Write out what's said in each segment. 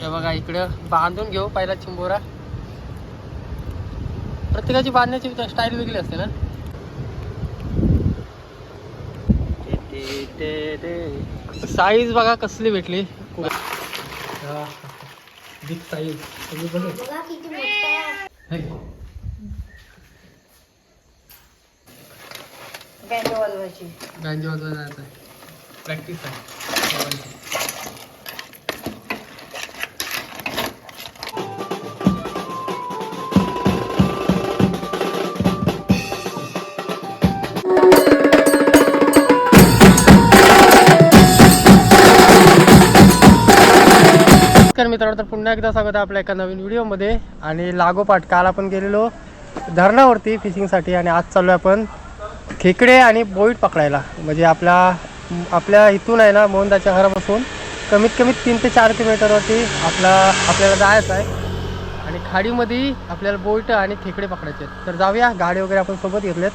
हे बघा इकडं बांधून घेऊ पहिला चिंबोरा. प्रत्येकाची बांधण्याची स्टाईल वेगळी असते ना? साईज बघा कसली भेटली. बिग साईज वाजवायची. वाजवायला प्रॅक्टिस आहे. नमस्कार मित्रांनो तर पुन्हा एकदा स्वागत आहे आपल्या एका नवीन व्हिडिओमध्ये. आणि लागोपाठ काल आपण गेलेलो धरणावरती फिशिंगसाठी आणि आज चाललो आपण खेकडे आणि बोईट पकडायला. म्हणजे आपल्या आपल्या इथून आहे ना मोहनदाच्या घरापासून कमीत कमी तीन ते चार किलोमीटरवरती आपला आपल्याला जायचं आहे. आणि खाडीमध्ये आपल्याला बोईट आणि खेकडे पकडायचे आहेत. तर जाऊया गाडी वगैरे आपण सोबत घेतलेत.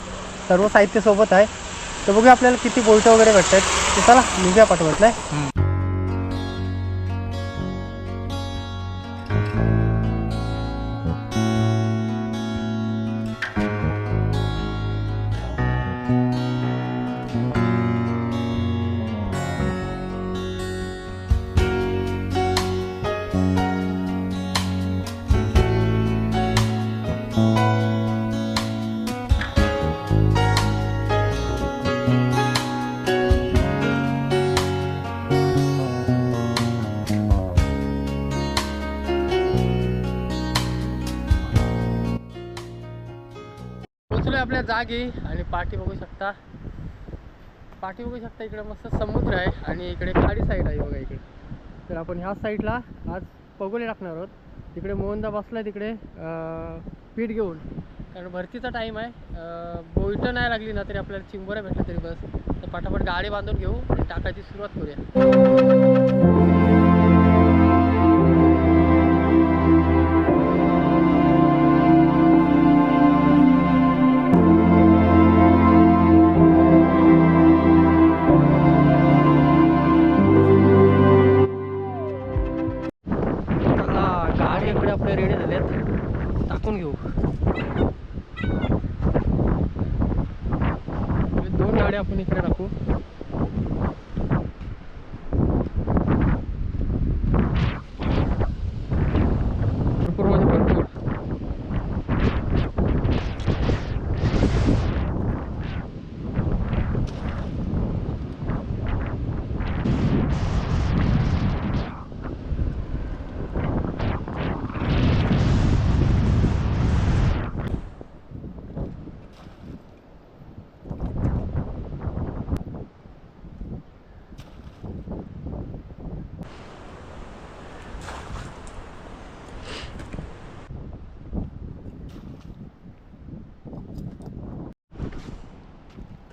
सर्व साहित्य सोबत आहे. तर बघूया आपल्याला किती बोईट वगैरे भेटत आहेत ते चला निघ्या पाठवत नाही? आपल्या जागी आणि पाठी बघू शकता. पाठी बघू शकता इकडे मस्त समुद्र आहे आणि इकडे खाडी साईड आहे बघा इकडे. तर आपण ह्या साईडला आज पगोले टाकणार आहोत. तिकडे मोहनदा बसला तिकडे पीठ घेऊन. कारण भरतीचा टाईम आहे. बोईटं नाही लागली ना तरी आपल्याला चिंबोऱ्या भेटल्या तरी बस. तर पाठापाठ गाडी बांधून घेऊ आणि टाकायची सुरुवात करूया.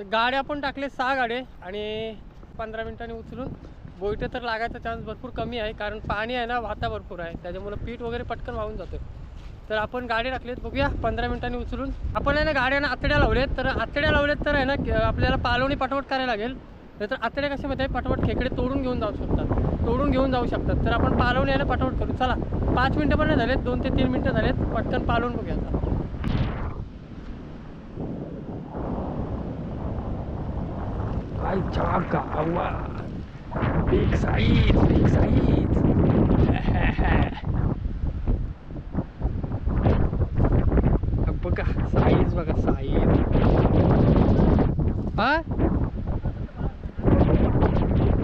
तर गाड्या पण टाकले सहा गाड्या आणि पंधरा मिनिटांनी उचलून. बोईटे तर लागायचा चान्स भरपूर कमी आहे कारण पाणी आहे ना वाता भरपूर आहे. त्याच्यामुळं पीठ वगैरे पटकन वाहून जातं तर आपण गाडी टाकलेत बघूया पंधरा मिनिटांनी उचलून. आपण आहे ना गाड्यानं आतड्या लावलेत. तर आतड्या लावलेत तर आहे ना आपल्याला पालवणी पाठवट करायला लागेल. तर आतड्या कसे माहिती आहे? पाठवट खेकडे तोडून घेऊन जाऊ शकतात. तोडून घेऊन जाऊ शकतात. तर आपण पालवणी आहे ना पाठवट करू. चला पाच मिनटं पण नाही झालेत दोन ते तीन मिनटं झालेत. पटकन पालवून बघूया आता आईच्या गावा बिग साईज बिग साईज बघा साईज बघा साईज हा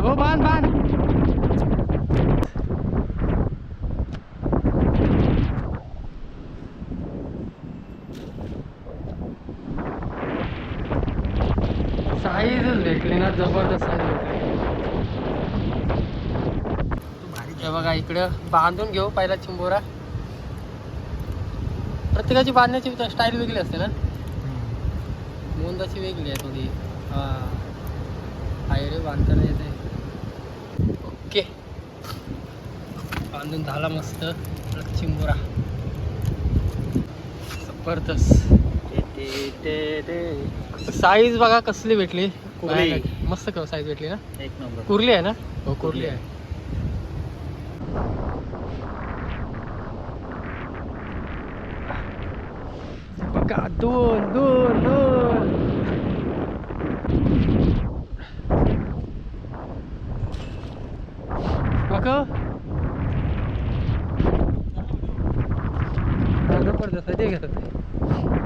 हो बांध बांध साईजच भेटली ना जबरदस्त साईज भेटली. हे बघा इकडं बांधून घेऊ पहिला चिंबोरा. प्रत्येकाची बांधण्याची स्टाईल वेगळी असते ना. मोंदाची वेगळी आहे थोडी. हा. रे बांधताना येते ओके. बांधून झाला मस्त. चिंबोरा. जबरदस्त. साईज बघा कसली भेटली. मस्त मस्त साईज भेटली ना? एक नंबर. कुर्ली आहे ना? हो कुर्ली आहे. बघा दोन दोन दोन. बघा. जबरदस्त ते घेतात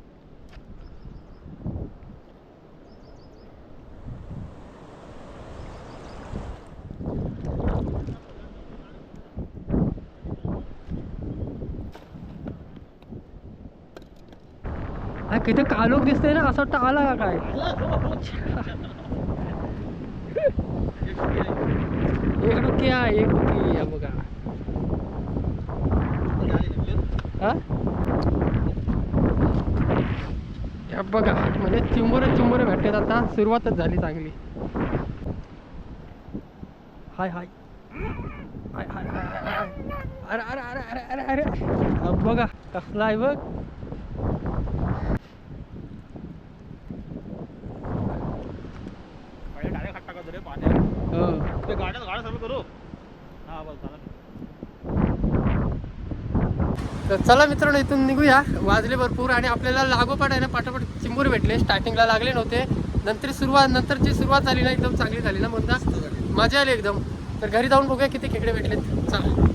किती कालोख दिसतंय ना असं वाटतं आला का काय? एक रुपया एक रुपया बघा. हा? या बघा म्हणजे चिंबोरे चिंबोरे भेटतात आता. सुरुवातच झाली चांगली. हाय हाय. हाय हाय हाय अरे अरे अरे अरे अरे अरे. बघा कसला आहे बघ. हो. तर चला मित्रांनो इथून निघूया. वाजले भरपूर आणि आपल्याला लागोपाठ आहे ना पाठापाठ चिंबूर भेटले. स्टार्टिंगला लागले नव्हते. नंतर सुरुवात नंतरची सुरुवात झाली ना एकदम चांगली झाली ना म्हणता मजा आली एकदम. तर घरी जाऊन बघूया किती खेकडे भेटलेत. चला.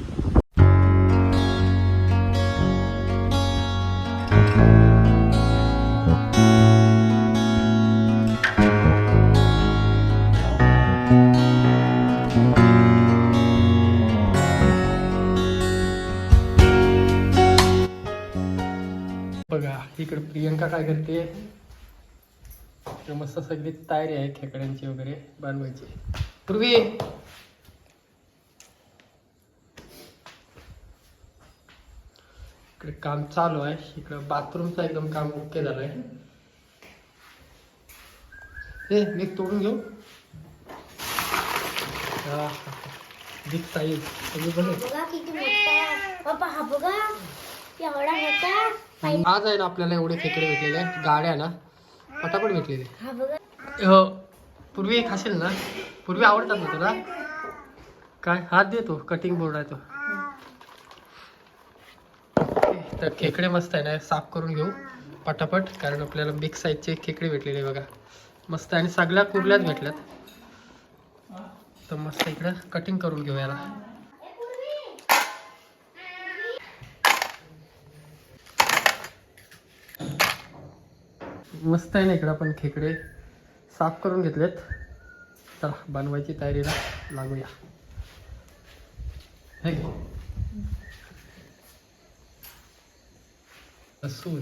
बघा इकडे प्रियंका काय करते? मस्त सगळी तयारी आहे खेकड्यांची वगैरे बनवायची. पूर्वी इकडे काम चालू आहे. इकडे बाथरूमचं एकदम काम ओके झालंय हे मी तोडून घेऊ. दिसता येईल सगळी बघा किती मोठा आहे. हा बघा. एवढा आज आहे ना आपल्याला एवढे खेकडे भेटलेले आहेत. गाड्या ना पटापट भेटलेले हा पूर्वी एक खाशील ना पूर्वी आवडतात ना तुला? काय? हात देतो कटिंग बोर्ड आहे तो. तर खेकडे मस्त आहे ना साफ करून घेऊ पटापट कारण आपल्याला बिग साईजचे खेकडे भेटलेले बघा. मस्त आहे आणि सगळ्या कुर्ल्याच भेटल्यात. तर मस्त इकडं कटिंग करून घेऊ याला. मस्त आहे ना इकडं आपण खेकडे. साफ करून घेतलेत. चला बनवायची तयारीला लागूया. हे लसूण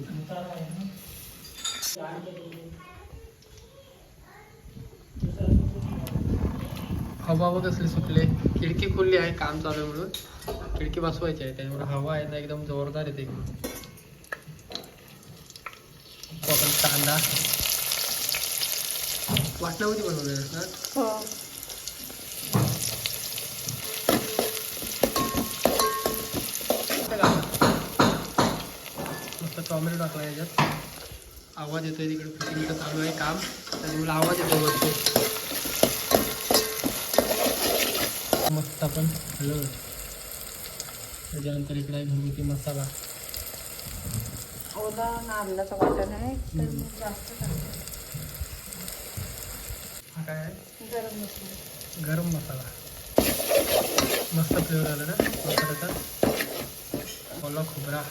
हवा व कसली सुटले खिडकी खुलली आहे काम चालू आहे म्हणून. खिडकी बसवायची आहे त्यामुळे हवा आहे ना एकदम जोरदार येते. एकदम आपण कांदा. वाटणामध्ये बनवलेलं ना मस्त टॉमॅटो टाकला याच्यात. आवाज येतोय तिकडे फिटिंगचं चालू आहे काम. मला आवाज येतो वरती. मस्त आपण हलवलं. त्याच्यानंतर इकडे घरगुती मसाला. ओला नारळाचा वाटण आहे तर मग जास्त टाकते. काय आहे गरम मसाला. गरम मसाला. मस्त फ्लेवर आला ना मसाल्याचा. ओला खोबरा.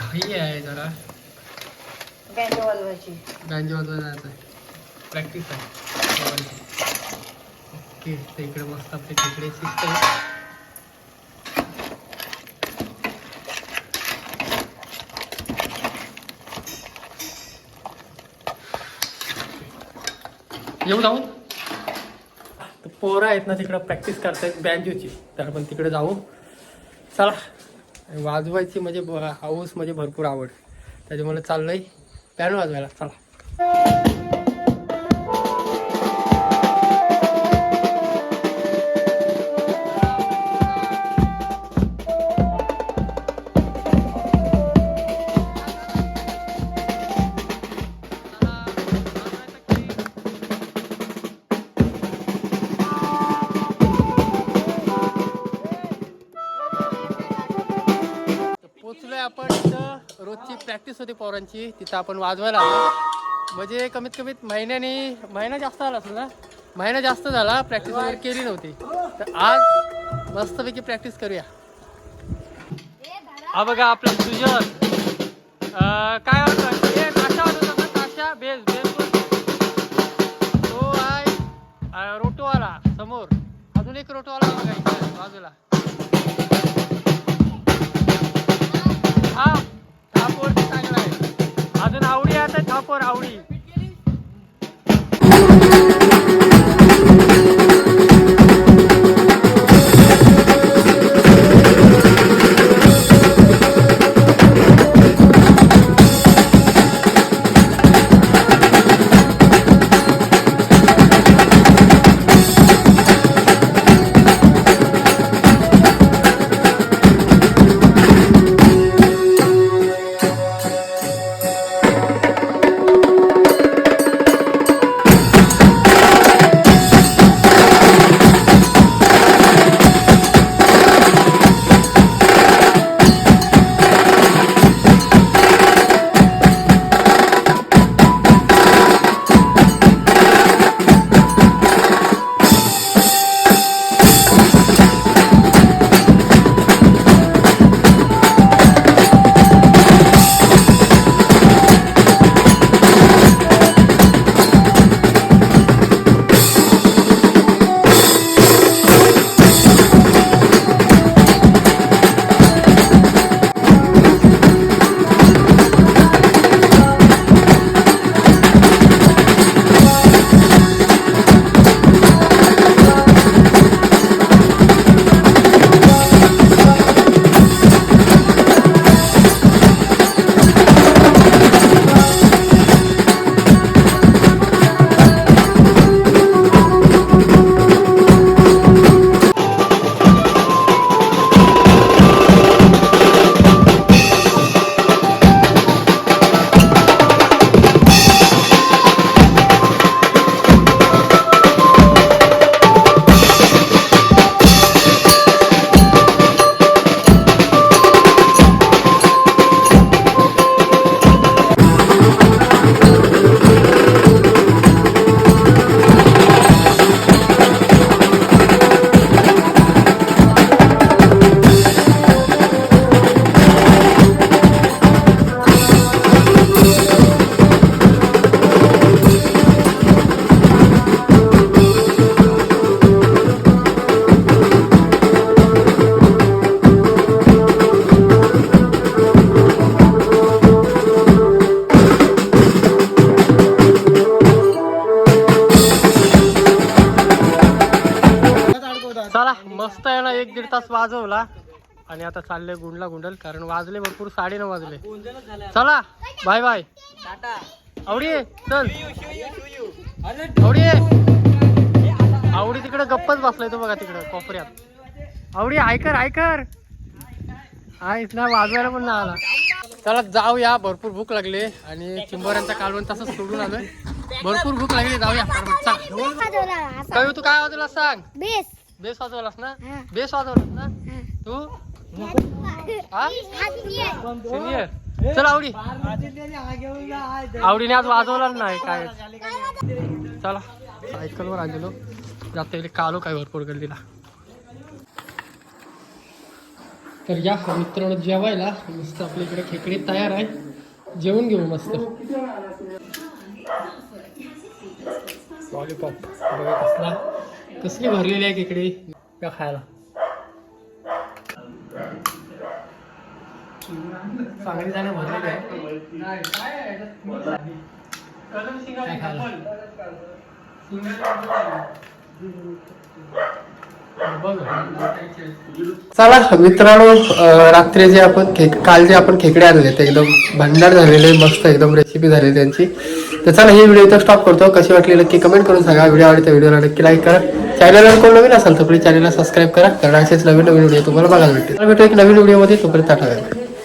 घाई आहे जरा. वाजवायची गांजी वाजवायला जायचं आहे प्रॅक्टिस आहे. ओके तर इकडे मस्त आपले खेकडे शिजत येऊ जाऊ. तर पोरं आहेत ना तिकडं प्रॅक्टिस करतायत बँजूची. तर आपण तिकडे जाऊ. चला. वाजवायची म्हणजे हाऊस म्हणजे भरपूर आवड. त्याच्यामुळे चाललंय. पॅन वाजवायला. चला. आपण इथं रोजची प्रॅक्टिस होती पोरांची. तिथं आपण वाजवायला आलो. म्हणजे कमीत कमीत महिन्याने महिना जास्त झाला असेल ना? महिना जास्त झाला प्रॅक्टिस वगैरे केली नव्हती. तर आज मस्तपैकी प्रॅक्टिस करूया. हा बघा आपला सुजन. काय वाटतं? हे बेस बेस तो आहे रोटोवाला समोर. अजून एक रोटोवाला बघा इथे बाजूला. आता थापवर वाजवला आणि आता चाललंय गुंडला गुंडल कारण वाजले भरपूर साडेनऊ वाजले. चला बाय बाय. आवडी चल. आवडी. आवडी तिकडे गप्पच बसलाय तो बघा तिकडे कोपऱ्यात. आवडी ऐकर ऐकर ऐक ना वाजवायला पण नाही आला. चला जाऊया. भरपूर भूक लागली. आणि चिंबोऱ्यांचा कालवण तसंच सोडून आलोय. भरपूर भूक लागली जाऊया. चल. कवी तू काय वाजवला सांग? बेस. बेस वाजवलास ना? हा. बेस वाजवलास ना? तू? हा? सिनियर चल आवडी. आवडीने आज वाजवला नाही काय? चला सायकलवर आलेलो. जाता येईल कालो काय भरपूर गर्दीला. तर या मित्रांनो जेवायला. मस्त आपल्या इकडे खेकडे तयार आहे. जेवून घेऊ मस्त. लॉलीपॉप बघा कसला कसली भरलेली आहे खेकडे. खायला. चांगली जाणे भरलेली आहे. काय चला मित्रांनो रात्री जे आपण खेक काल जे आपण खेकडे आणले ते एकदम भंडार झालेले मस्त एकदम रेसिपी झाली त्यांची. तर चला ही व्हिडिओ इथं स्टॉप करतो. कशी वाटली नक्की कमेंट करून सांगा. व्हिडिओ आवडते तर व्हिडिओला नक्की लाईक करा. चॅनलवर कोण नवीन असाल तर प्लीज चॅनलला सबस्क्राईब करा. कारण असेच नवीन नवीन व्हिडिओ तुम्हाला बघायला भेटतील. भेटू एक नवीन व्हिडिओमध्ये तोपर्यंत टाटा.